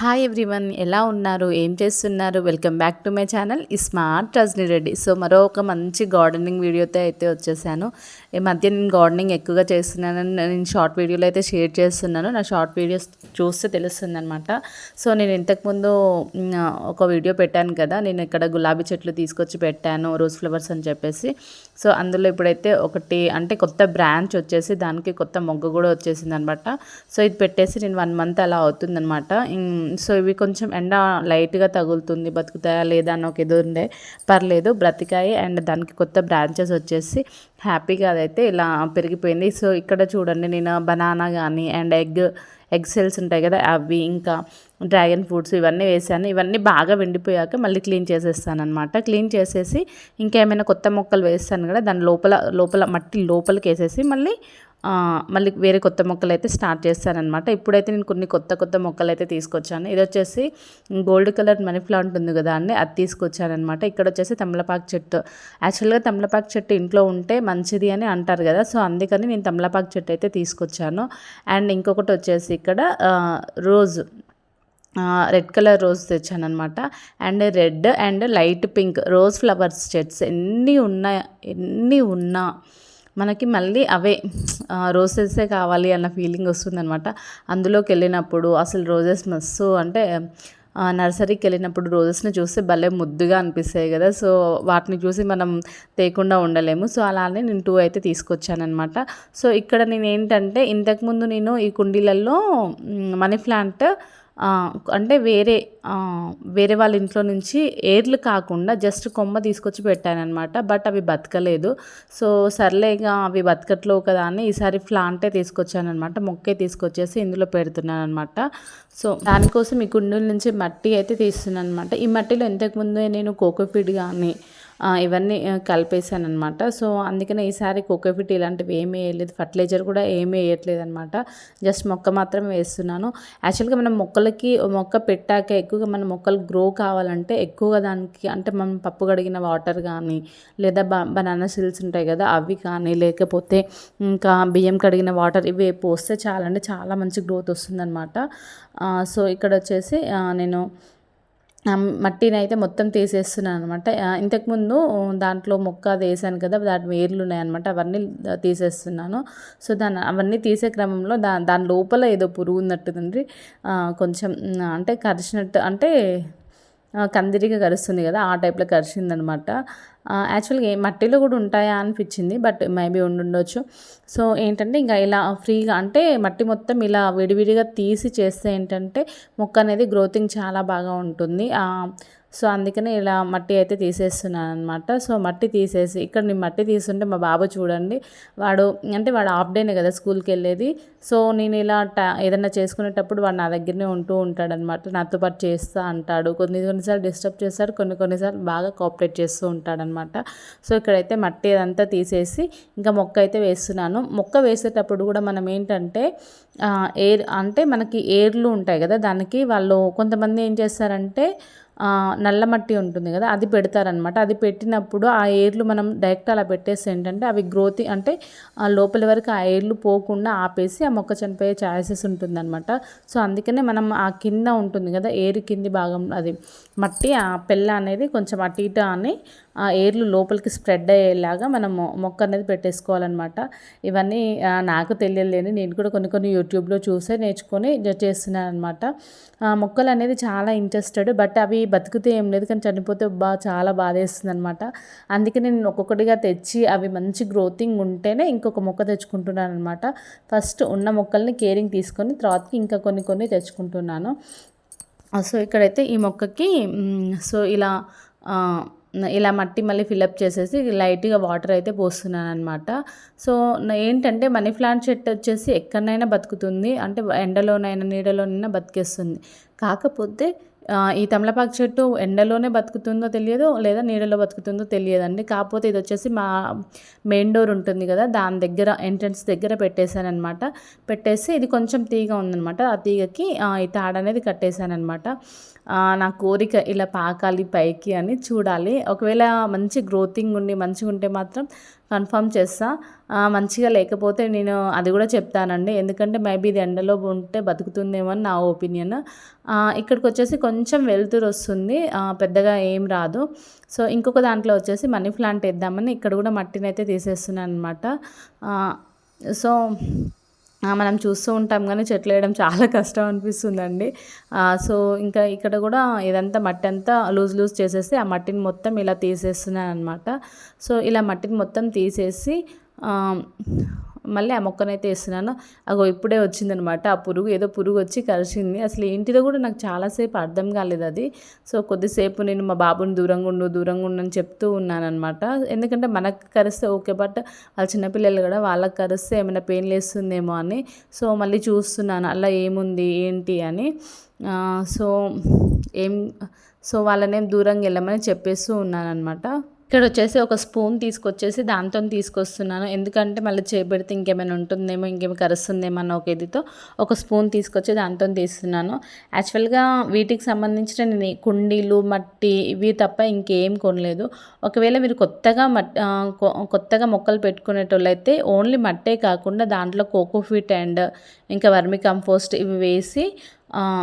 Hi everyone ఎలా ఉన్నారు? ఏం చేస్తున్నారు? Welcome back to my channel ఈ స్మార్ట్ రజనీ రెడ్డి సో మరో ఒక మంచి గార్డెనింగ్ వీడియోతో అయితే వచ్చేసాను. ఈ మధ్య నేను గార్డెనింగ్ ఎక్కువగా చేస్తున్నాను నేను షార్ట్ వీడియోలో అయితే షేర్ చేస్తున్నాను. నా షార్ట్ వీడియోస్ చూస్తే తెలుస్తుంది అనమాట సో నేను ఇంతకుముందు ఒక వీడియో పెట్టాను కదా. నేను ఇక్కడ గులాబీ చెట్లు తీసుకొచ్చి పెట్టాను రోజ్ ఫ్లవర్స్ అని చెప్పేసి. సో అందులో ఇప్పుడైతే ఒకటి అంటే కొత్త బ్రాంచ్ వచ్చేసి దానికి కొత్త మొగ్గ కూడా వచ్చేసింది అనమాట సో ఇది పెట్టేసి నేను వన్ మంత్ అలా అవుతుందనమాట సో ఇవి కొంచెం ఎండ లైట్గా తగులుతుంది బతుకుతాయా లేదా అని ఒక ఇది ఉండే పర్లేదు. బ్రతికాయి అండ్ దానికి కొత్త బ్రాంచెస్ వచ్చేసి హ్యాపీగా అదైతే ఇలా పెరిగిపోయింది. సో ఇక్కడ చూడండి నేను బనానా కానీ అండ్ ఎగ్ ఎగ్ సెల్స్ ఉంటాయి కదా అవి ఇంకా డ్రాగన్ ఫ్రూట్స్ ఇవన్నీ వేసాను. ఇవన్నీ బాగా వెండిపోయాక మళ్ళీ క్లీన్ చేసేస్తాను అనమాట క్లీన్ చేసేసి ఇంకేమైనా కొత్త మొక్కలు వేస్తాను కదా దాని లోపల లోపల మట్టి లోపలికి వేసేసి మళ్ళీ మళ్ళీ వేరే కొత్త మొక్కలు అయితే స్టార్ట్ చేస్తానమాట ఇప్పుడైతే నేను కొన్ని కొత్త కొత్త మొక్కలు అయితే తీసుకొచ్చాను. ఇది వచ్చేసి గోల్డ్ కలర్ మనీ ప్లాంట్ ఉంది కదా అండి అది తీసుకొచ్చానమాట ఇక్కడ వచ్చేసి తమలపాకు చెట్టు. యాక్చువల్గా తమలపాకు చెట్టు ఇంట్లో ఉంటే మంచిది అని అంటారు కదా సో అందుకని నేను తమలపాకు చెట్టు అయితే తీసుకొచ్చాను. అండ్ ఇంకొకటి వచ్చేసి ఇక్కడ రోజు. రెడ్ కలర్ రోజ్ తెచ్చాను అనమాట and red and light pink rose flowers చెట్స్ ఎన్ని ఉన్నా ఎన్ని ఉన్నా మనకి మళ్ళీ అవే రోజెసే కావాలి అన్న ఫీలింగ్ వస్తుందన్నమాట. అందులోకి వెళ్ళినప్పుడు అసలు రోజెస్ మస్తు అంటే నర్సరీకి వెళ్ళినప్పుడు రోజెస్ని చూస్తే భలే ముద్దుగా అనిపిస్తాయి కదా. సో వాటిని చూసి మనం తేకుండా ఉండలేము. సో అలానే నేను టూ అయితే తీసుకొచ్చానమాట సో ఇక్కడ నేను ఏంటంటే ఇంతకుముందు నేను ఈ కుండీలలో మనీ ప్లాంట్ అంటే వేరే వేరే వాళ్ళ ఇంట్లో నుంచి ఏర్లు కాకుండా జస్ట్ కొమ్మ తీసుకొచ్చి పెట్టానమాట బట్ అవి బతకలేదు. సో సర్లేగా అవి బతకట్లేవు కదా అని ఈసారి ప్లాంటే తీసుకొచ్చానమాట మొక్కే తీసుకొచ్చేసి ఇందులో పెడుతున్నాను అనమాట సో దానికోసం ఈ కుండల నుంచి మట్టి అయితే తీస్తున్నాను అనమాట ఈ మట్టిలో ఇంతకుముందే నేను కోకోఫీడ్ కానీ ఇవన్నీ కలిపేసాను అనమాట సో అందుకనే ఈసారి కోకోఫిట్ ఇలాంటివి ఏమీ వేయలేదు. ఫర్టిలైజర్ కూడా ఏమీ వేయట్లేదు అనమాట జస్ట్ మొక్క మాత్రమే వేస్తున్నాను. యాక్చువల్గా మనం మొక్కలకి మొక్క పెట్టాక ఎక్కువగా మన మొక్కలు గ్రో కావాలంటే ఎక్కువగా దానికి అంటే మనం పప్పు కడిగిన వాటర్ కానీ లేదా బ బనానా సిల్స్ ఉంటాయి కదా అవి కానీ లేకపోతే ఇంకా బియ్యం కడిగిన వాటర్ ఇవి పోస్తే చాలా అంటే చాలా మంచి గ్రోత్ వస్తుందన్నమాట. సో ఇక్కడ వచ్చేసి నేను మట్టిని అయితే మొత్తం తీసేస్తున్నాను అనమాట ఇంతకుముందు దాంట్లో మొక్క తీసాను వేసాను కదా దాని వేర్లు ఉన్నాయన్నమాట అవన్నీ తీసేస్తున్నాను. సో దాని అవన్నీ తీసే క్రమంలో దా దాని లోపల ఏదో పురుగు ఉన్నట్టుందండి కొంచెం అంటే కరిచినట్టు అంటే కందిరిగా కరుస్తుంది కదా ఆ టైప్లో కరిచిందనమాట. యాక్చువల్గా ఏ మట్టిలో కూడా ఉంటాయా అనిపించింది బట్ మేబీ ఉండుండొచ్చు. సో ఏంటంటే ఇంకా ఇలా ఫ్రీగా అంటే మట్టి మొత్తం ఇలా విడివిడిగా తీసి చేస్తే ఏంటంటే మొక్క అనేది గ్రోతింగ్ చాలా బాగా ఉంటుంది. సో అందుకనే ఇలా మట్టి అయితే తీసేస్తున్నాను అనమాట సో మట్టి తీసేసి ఇక్కడ నేను మట్టి తీస్తుంటే మా బాబు చూడండి వాడు అంటే వాడు హాఫ్ డేనే కదా స్కూల్కి వెళ్ళేది సో నేను ఇలా టా ఏదైనా చేసుకునేటప్పుడు వాడు నా దగ్గరనే ఉంటూ ఉంటాడనమాట నాతో పాటు చేస్తా అంటాడు. కొన్ని కొన్నిసార్లు డిస్టర్బ్ చేస్తాడు కొన్ని కొన్నిసార్లు బాగా కోఆపరేట్ చేస్తూ ఉంటాడనమాట సో ఇక్కడైతే మట్టి అదంతా తీసేసి ఇంకా మొక్క అయితే వేస్తున్నాను. మొక్క వేసేటప్పుడు కూడా మనం ఏంటంటే ఎయిర్ అంటే మనకి ఏర్లు ఉంటాయి కదా దానికి వాళ్ళు కొంతమంది ఏం చేస్తారంటే నల్ల మట్టి ఉంటుంది కదా అది పెడతారనమాట అది పెట్టినప్పుడు ఆ ఏర్లు మనం డైరెక్ట్ అలా పెట్టేసి ఏంటంటే అవి గ్రోత్ అంటే ఆ లోపలి వరకు ఆ ఏర్లు పోకుండా ఆపేసి ఆ మొక్క చనిపోయే ఛాన్సెస్ ఉంటుందన్నమాట. సో అందుకనే మనం ఆ కింద ఉంటుంది కదా ఏరు కింది భాగం అది మట్టి ఆ పెళ్ళ అనేది కొంచెం అటు ఇటు అని ఆ ఏర్లు లోపలికి స్ప్రెడ్ అయ్యేలాగా మనం మొక్క అనేది పెట్టేసుకోవాలన్నమాట. ఇవన్నీ నాకు తెలియలేని నేను కూడా కొన్ని కొన్ని యూట్యూబ్లో చూసే నేర్చుకొని చేస్తున్నాను అనమాట మొక్కలు అనేది చాలా ఇంట్రెస్టెడ్ బట్ అవి బతికితే ఏం లేదు కానీ చనిపోతే బా చాలా బాధేస్తుంది అనమాట అందుకే నేను ఒక్కొక్కటిగా తెచ్చి అవి మంచి గ్రోతింగ్ ఉంటేనే ఇంకొక మొక్క తెచ్చుకుంటున్నాను అనమాట ఫస్ట్ ఉన్న మొక్కల్ని కేరింగ్ తీసుకొని తర్వాతకి ఇంకా కొన్ని కొన్ని తెచ్చుకుంటున్నాను. సో ఇక్కడైతే ఈ మొక్కకి సో ఇలా ఇలా మట్టి మళ్ళీ ఫిలప్ చేసేసి లైట్గా వాటర్ అయితే పోస్తున్నాను అనమాట సో ఏంటంటే మనీ ప్లాంట్ చెట్టు వచ్చేసి ఎక్కడనైనా బతుకుతుంది. అంటే ఎండలోనైనా నీడలోనైనా బతికేస్తుంది. కాకపోతే ఈ తమలపాకు చెట్టు ఎండలోనే బతుకుతుందో తెలియదు లేదా నీడలో బతుకుతుందో తెలియదండి. కాకపోతే ఇది వచ్చేసి మా మెయిన్ డోర్ ఉంటుంది కదా దాని దగ్గర ఎంట్రన్స్ దగ్గర పెట్టేశానమాట పెట్టేసి ఇది కొంచెం తీగ ఉందనమాట ఆ తీగకి ఈ తాడ అనేది కట్టేశానమాట నా కోరిక ఇలా పాకాలి పైకి అని చూడాలి. ఒకవేళ మంచి గ్రోతింగ్ ఉండి మంచిగా ఉంటే మాత్రం కన్ఫర్మ్ చేస్తా. మంచిగా లేకపోతే నేను అది కూడా చెప్తానండి. ఎందుకంటే మేబీ ఇది ఎండలో ఉంటే బతుకుతుందేమో అని నా ఒపీనియన్. ఇక్కడికి వచ్చేసి కొంచెం వెలుతురు వస్తుంది. పెద్దగా ఏం రాదు. సో ఇంకొక దాంట్లో వచ్చేసి మనీ ప్లాంట్ వేద్దామని ఇక్కడ కూడా మట్టిని అయితే తీసేస్తున్నాను అనమాట సో మనం చూస్తూ ఉంటాం కానీ చెట్లు వేయడం చాలా కష్టం అనిపిస్తుందండి. సో ఇంకా ఇక్కడ కూడా ఇదంతా మట్టి అంతా లూజ్ లూజ్ చేసేసి ఆ మట్టిని మొత్తం ఇలా తీసేస్తున్నాను అనమాట సో ఇలా మట్టిని మొత్తం తీసేసి మళ్ళీ ఆ మొక్కనైతే వేస్తున్నాను. అగో ఇప్పుడే వచ్చిందనమాట. ఆ పురుగు ఏదో పురుగు వచ్చి కరిచింది. అసలు ఏంటిదో కూడా నాకు చాలాసేపు అర్థం కాలేదు అది. సో కొద్దిసేపు నేను మా బాబుని దూరంగా ఉండు దూరంగా ఉండు అని చెప్తూ ఉన్నాను అనమాట ఎందుకంటే మనకు కరిస్తే ఓకే బట్ వాళ్ళ చిన్నపిల్లలు కూడా వాళ్ళకి కరిస్తే ఏమైనా పెయిన్ లేస్తుందేమో అని. సో మళ్ళీ చూస్తున్నాను. అలా ఏముంది ఏంటి అని. సో ఏం సో వాళ్ళనేం దూరంగా వెళ్ళమని చెప్పేస్తూ ఉన్నానమాట ఇక్కడ వచ్చేసి ఒక స్పూన్ తీసుకొచ్చేసి దాంతో తీసుకొస్తున్నాను. ఎందుకంటే మళ్ళీ చేపెడితే ఇంకేమైనా ఉంటుందేమో ఇంకేమైనా కరుస్తుందేమో అన్న ఒక ఇదితో ఒక స్పూన్ తీసుకొచ్చి దాంతో తీస్తున్నాను. యాక్చువల్గా వీటికి సంబంధించిన నేను కుండీలు మట్టి ఇవి తప్ప ఇంకేం కొనలేదు. ఒకవేళ మీరు కొత్తగా మట్ కొత్తగా మొక్కలు పెట్టుకునేటోళ్ళైతే ఓన్లీ మట్టే కాకుండా దాంట్లో కోకోఫిట్ అండ్ ఇంకా వర్మి కంపోస్ట్ ఇవి వేసి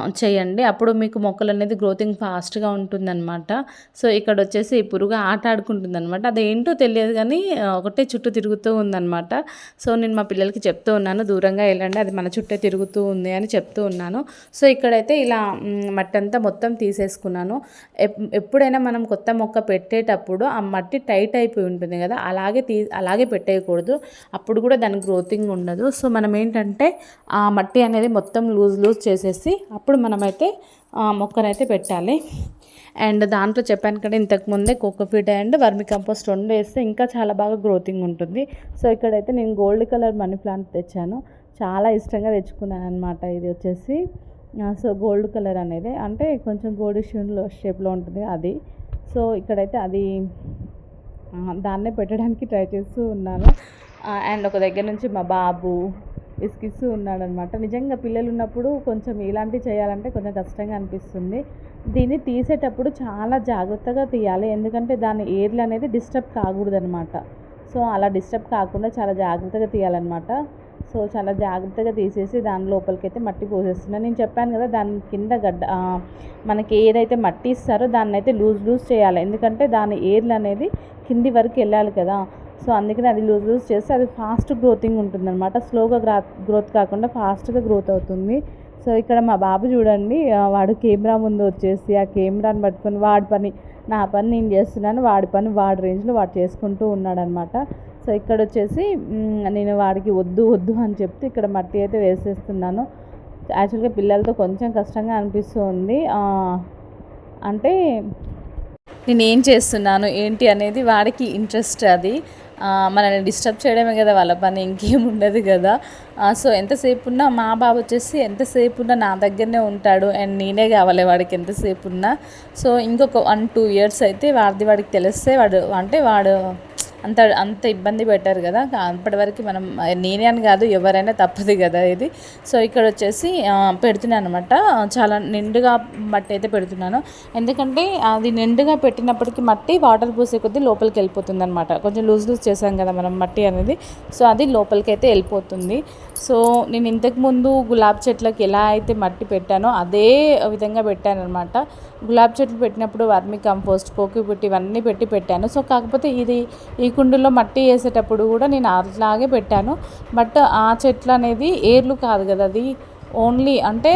చేయండి. అప్పుడు మీకు మొక్కలు అనేది గ్రోతింగ్ ఫాస్ట్గా ఉంటుందన్నమాట. సో ఇక్కడ వచ్చేసి ఈ పురుగు ఆట ఆడుకుంటుంది అనమాట అదేంటో తెలియదు కానీ ఒకటే చుట్టూ తిరుగుతూ ఉందన్నమాట. సో నేను మా పిల్లలకి చెప్తూ ఉన్నాను దూరంగా వెళ్ళండి అది మన చుట్టే తిరుగుతూ ఉంది అని చెప్తూ ఉన్నాను. సో ఇక్కడైతే ఇలా మట్టి అంతా మొత్తం తీసేసుకున్నాను. ఎప్- ఎప్పుడైనా మనం కొత్త మొక్క పెట్టేటప్పుడు ఆ మట్టి టైట్ అయిపోయి ఉంటుంది కదా అలాగే తీ అలాగే పెట్టేయకూడదు. అప్పుడు కూడా దాని గ్రోతింగ్ ఉండదు. సో మనం ఏంటంటే ఆ మట్టి అనేది మొత్తం లూజ్ లూజ్ చేసేసి అప్పుడు మనమైతే మొక్కనైతే పెట్టాలి. అండ్ దాంట్లో చెప్పాను కదా ఇంతకుముందే కోకోఫీట్ అండ్ వర్మి కంపోస్ట్ రెండు వేస్తే ఇంకా చాలా బాగా గ్రోతింగ్ ఉంటుంది. సో ఇక్కడైతే నేను గోల్డ్ కలర్ మనీ ప్లాంట్ తెచ్చాను. చాలా ఇష్టంగా తెచ్చుకున్నాను అనమాట ఇది వచ్చేసి. సో గోల్డ్ కలర్ అనేది. అంటే కొంచెం గోల్డ్ షేప్లో ఉంటుంది అది. సో ఇక్కడైతే అది దాన్నే పెట్టడానికి ట్రై చేస్తూ ఉన్నాను. అండ్ ఒక దగ్గర నుంచి మా బాబు ఇసుకిస్తూ ఉన్నాడనమాట. నిజంగా పిల్లలు ఉన్నప్పుడు కొంచెం ఇలాంటివి చేయాలంటే కొంచెం కష్టంగా అనిపిస్తుంది. దీన్ని తీసేటప్పుడు చాలా జాగ్రత్తగా తీయాలి. ఎందుకంటే దాని ఏర్లు అనేది డిస్టర్బ్ కాకూడదనమాట. సో అలా డిస్టర్బ్ కాకుండా చాలా జాగ్రత్తగా తీయాలన్నమాట. సో చాలా జాగ్రత్తగా తీసేసి దాని లోపలికైతే మట్టి పోసేస్తున్నాను నేను చెప్పాను కదా దాని కింద గడ్డ మనకి ఏదైతే మట్టి ఇస్తారో దాన్ని అయితే లూజ్ లూజ్ చేయాలి. ఎందుకంటే దాని ఏర్లు అనేది కింది వరకు వెళ్ళాలి కదా. సో అందుకని అది లూజ్ లూజ్ చేస్తే అది ఫాస్ట్ గ్రోతింగ్ ఉంటుందన్నమాట. స్లోగా గ్రా గ్రోత్ కాకుండా ఫాస్ట్గా గ్రోత్ అవుతుంది. సో ఇక్కడ మా బాబు చూడండి వాడు కెమెరా ముందు వచ్చేసి ఆ కెమెరాని పట్టుకొని వాడి పని నా పని నేను చేస్తున్నాను వాడి పని వాడి రేంజ్లో వాడు చేసుకుంటూ ఉన్నాడనమాట సో ఇక్కడ వచ్చేసి నేను వాడికి వద్దు వద్దు అని చెప్తే ఇక్కడ మట్టి అయితే వేసేస్తున్నాను. యాక్చువల్గా పిల్లలతో కొంచెం కష్టంగా అనిపిస్తుంది. అంటే నేను ఏం చేస్తున్నాను ఏంటి అనేది వాడికి ఇంట్రెస్ట్ అది. మనల్ని డిస్టర్బ్ చేయడమే కదా వాళ్ళ పని ఇంకేం ఉండదు కదా. సో ఎంతసేపు ఉన్నా మా బాబు వచ్చేసి ఎంతసేపు ఉన్నా నా దగ్గరనే ఉంటాడు అండ్ నేనే కావాలి వాడికి ఎంతసేపు ఉన్నా సో ఇంకొక వన్ టూ ఇయర్స్ అయితే వాడిది వాడికి తెలిస్తే వాడు అంటే వాడు అంత అంత ఇబ్బంది పెట్టారు కదా. అప్పటి వరకు మనం నేనే అని కాదు ఎవరైనా తప్పదు కదా ఇది. సో ఇక్కడ వచ్చేసి పెడుతున్నాను అనమాట చాలా నిండుగా మట్టి అయితే పెడుతున్నాను. ఎందుకంటే అది నిండుగా పెట్టినప్పటికీ మట్టి వాటర్ పోసే కొద్దీ లోపలికి వెళ్ళిపోతుంది అనమాట కొంచెం లూజ్ లూజ్ చేసాం కదా మనం మట్టి అనేది. సో అది లోపలికి అయితే వెళ్ళిపోతుంది. సో నేను ఇంతకుముందు గులాబీ చెట్లకు ఎలా అయితే మట్టి పెట్టానో అదే విధంగా పెట్టాను అనమాట చెట్లు పెట్టినప్పుడు వర్మి కంపోస్ట్ కోకిపెట్టి ఇవన్నీ పెట్టి పెట్టాను. సో కాకపోతే ఇది ఈ కుండలో మట్టి వేసేటప్పుడు కూడా నేను అట్లాగే పెట్టాను. బట్ ఆ చెట్లు అనేది ఏర్లు కాదు కదా అది ఓన్లీ అంటే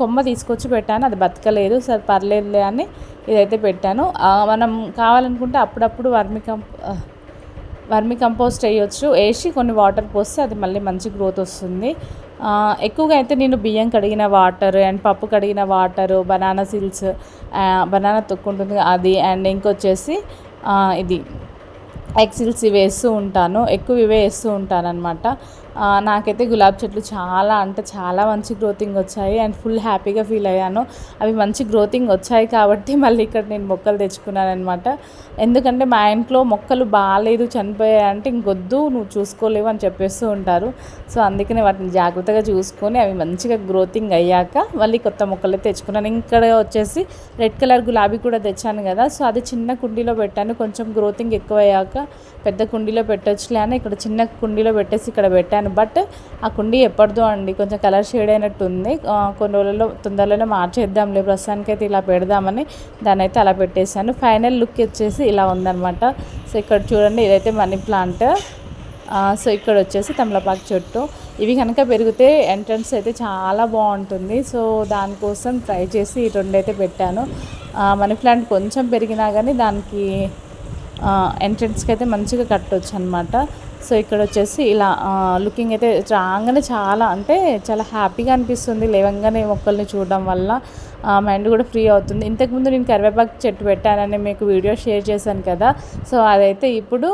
కొమ్మ తీసుకొచ్చి పెట్టాను. అది బతకలేదు సరే పర్లేదులే అని ఇదైతే పెట్టాను. మనం కావాలనుకుంటే అప్పుడప్పుడు వర్మి కంప్ వర్మి కంపోస్ట్ వేయొచ్చు వేసి కొన్ని వాటర్ పోస్తే అది మళ్ళీ మంచి గ్రోత్ వస్తుంది. ఎక్కువగా అయితే నేను బియ్యం కడిగిన వాటర్ అండ్ పప్పు కడిగిన వాటర్ బనానా సీల్స్ బనానా తొక్కు ఉంటుంది అది అండ్ ఇంకొచ్చేసి ఇది ఎగ్సిల్స్ ఇవి వేస్తూ ఉంటాను. ఎక్కువ ఇవే వేస్తూ ఉంటాను అనమాట నాకైతే గులాబీ చెట్లు చాలా అంటే చాలా మంచి గ్రోతింగ్ వచ్చాయి అండ్ ఫుల్ హ్యాపీగా ఫీల్ అయ్యాను. అవి మంచి గ్రోతింగ్ వచ్చాయి కాబట్టి మళ్ళీ ఇక్కడ నేను మొక్కలు తెచ్చుకున్నాను అనమాట ఎందుకంటే మా ఇంట్లో మొక్కలు బాగాలేదు చనిపోయాయి అంటే ఇంకొద్దు నువ్వు చూసుకోలేవు అని చెప్పేస్తూ ఉంటారు. సో అందుకనే వాటిని జాగ్రత్తగా చూసుకొని అవి మంచిగా గ్రోతింగ్ అయ్యాక మళ్ళీ కొత్త మొక్కలు తెచ్చుకున్నాను. ఇక్కడ వచ్చేసి రెడ్ కలర్ గులాబీ కూడా తెచ్చాను కదా సో అది చిన్న కుండీలో పెట్టాను. కొంచెం గ్రోతింగ్ ఎక్కువ అయ్యాక పెద్ద కుండీలో పెట్టొచ్చులే అని ఇక్కడ చిన్న కుండీలో పెట్టేసి ఇక్కడ పెట్టాను. బట్ ఆ కుండీ ఎప్పటిదో అండి కొంచెం కలర్ షేడ్ అయినట్టు ఉంది కొన్ని రోజుల్లో తొందరలోనే మార్చేద్దాంలే ప్రస్తుతానికైతే ఇలా పెడదామని దాన్ని అయితే అలా పెట్టేశాను. ఫైనల్ లుక్ వచ్చేసి ఇలా ఉందన్నమాట. సో ఇక్కడ చూడండి ఇదైతే మనీ ప్లాంట్. సో ఇక్కడ వచ్చేసి తమలపాకు చెట్టు. ఇవి కనుక పెరిగితే ఎంట్రన్స్ అయితే చాలా బాగుంటుంది. సో దానికోసం ట్రై చేసి ఈ రెండైతే పెట్టాను. మనీ ప్లాంట్ కొంచెం పెరిగినా కానీ దానికి ఎంట్రన్స్కి అయితే మంచిగా కట్టవచ్చు అనమాట సో ఇక్కడ వచ్చేసి ఇలా లుకింగ్ అయితే రాగానే చాలా అంటే చాలా హ్యాపీగా అనిపిస్తుంది. లేవంగానే మొక్కల్ని చూడడం వల్ల మైండ్ కూడా ఫ్రీ అవుతుంది. ఇంతకుముందు నేను కరివేపాకు చెట్టు పెట్టానని మీకు వీడియో షేర్ చేశాను కదా. సో అదైతే ఇప్పుడు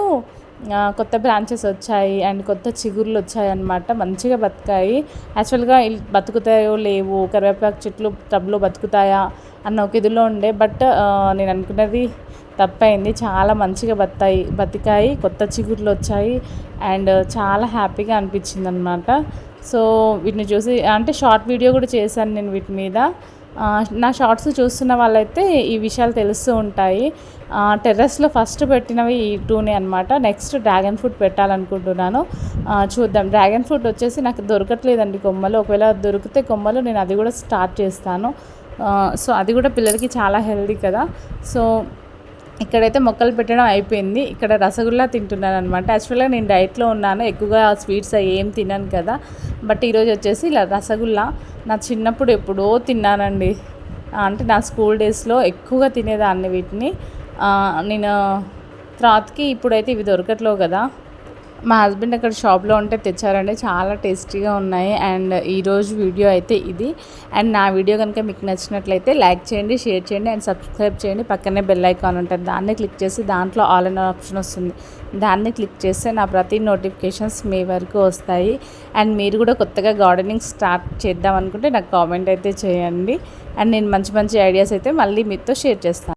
కొత్త బ్రాంచెస్ వచ్చాయి అండ్ కొత్త చిగుర్లు వచ్చాయి అన్నమాట మంచిగా బతికాయి. యాక్చువల్గా బతుకుతాయో లేవు కరివేపాకు చెట్లు టబ్లో బతుకుతాయా అన్న ఒక ఇదిలో ఉండే. బట్ నేను అనుకున్నది తప్పైంది. చాలా మంచిగా బత్తాయి బతికాయి కొత్త చిగుర్లు వచ్చాయి అండ్ చాలా హ్యాపీగా అనిపించింది అనమాట సో వీటిని చూసి అంటే షార్ట్ వీడియో కూడా చేశాను నేను వీటి మీద. నా షార్ట్స్ చూస్తున్న వాళ్ళైతే ఈ విషయాలు తెలుస్తూ ఉంటాయి. టెర్రస్లో ఫస్ట్ పెట్టినవి ఈ టూనే అనమాట నెక్స్ట్ డ్రాగన్ ఫ్రూట్ పెట్టాలనుకుంటున్నాను. చూద్దాం. డ్రాగన్ ఫ్రూట్ వచ్చేసి నాకు దొరకట్లేదండి కొమ్మలు. ఒకవేళ దొరికితే కొమ్మలు నేను అది కూడా స్టార్ట్ చేస్తాను. సో అది కూడా పిల్లలకి చాలా హెల్దీ కదా. సో ఇక్కడైతే మొక్కలు పెట్టడం అయిపోయింది. ఇక్కడ రసగుల్లా తింటున్నాను అనమాట యాక్చువల్గా నేను డైట్లో ఉన్నాను. ఎక్కువగా స్వీట్స్ అవి ఏం తిన్నాను కదా. బట్ ఈరోజు వచ్చేసి ఇలా రసగుల్లా. నా చిన్నప్పుడు ఎప్పుడో తిన్నానండి. అంటే నా స్కూల్ డేస్లో ఎక్కువగా తినేదాన్ని వీటిని. నేను త్రాత్కి ఇప్పుడైతే ఇవి దొరకట్లేవు కదా. మా హస్బెండ్ అక్కడ షాప్లో ఉంటే తెచ్చారండి. చాలా టేస్టీగా ఉన్నాయి. అండ్ ఈరోజు వీడియో అయితే ఇది. అండ్ నా వీడియో కనుక మీకు నచ్చినట్లయితే లైక్ చేయండి షేర్ చేయండి అండ్ సబ్స్క్రైబ్ చేయండి. పక్కనే బెల్ ఐకాన్ ఉంటుంది. దాన్ని క్లిక్ చేసి దాంట్లో ఆల్ అండ్ ఆప్షన్ వస్తుంది. దాన్ని క్లిక్ చేస్తే నా ప్రతి నోటిఫికేషన్స్ మీ వరకు వస్తాయి. అండ్ మీరు కూడా కొత్తగా గార్డెనింగ్ స్టార్ట్ చేద్దాం అనుకుంటే నాకు కామెంట్ అయితే చేయండి. అండ్ నేను మంచి మంచి ఐడియాస్ అయితే మళ్ళీ మీతో షేర్ చేస్తాను.